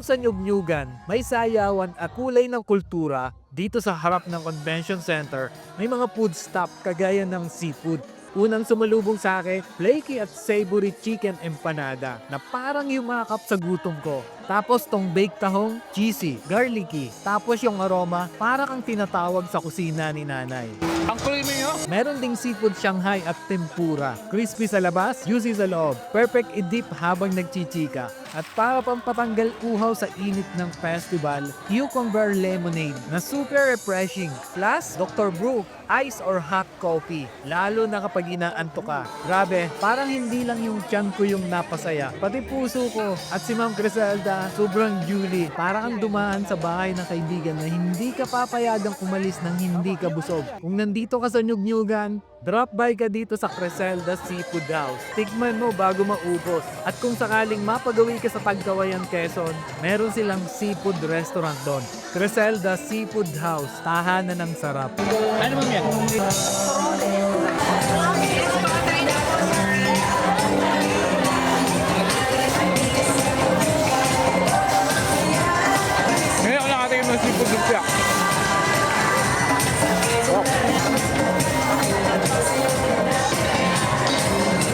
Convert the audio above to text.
sa Nyugnyugan, may sayawan at kulay ng kultura dito sa harap ng convention center, may mga food stop kagaya ng seafood. Unang sumalubong sa akin, flaky at savory chicken empanada na parang yumakap sa gutom ko. Tapos tong baked tahong, cheesy, garlicky. Tapos yung aroma, parang ang tinatawag sa kusina ni nanay. Ang creamy nyo. Meron ding seafood Shanghai at tempura. Crispy sa labas, juicy sa loob. Perfect i-dip habang nagchichika. At para pampatanggal uhaw sa init ng festival, cucumber lemonade na super refreshing. Plus, Dr. Brew, ice or hot coffee. Lalo na kapag inaanto ka. Grabe, parang hindi lang yung tiyan ko yung napasaya. Pati puso ko. At si Ma'am Griselda, sobrang Julie. Parang kang dumaan sa bahay ng kaibigan na hindi ka papayagang umalis ng hindi ka busog. Kung nandito ka sa Nyugnyugan, drop by ka dito sa Creselda Seafood House. Tikman mo bago maubos. At kung sakaling mapagawi ka sa Tagkawayan, Quezon, meron silang seafood restaurant doon. Creselda Seafood House, tahanan ng sarap. Ano mo yan? Ngayon ako nakatikim ng seafood lumpia.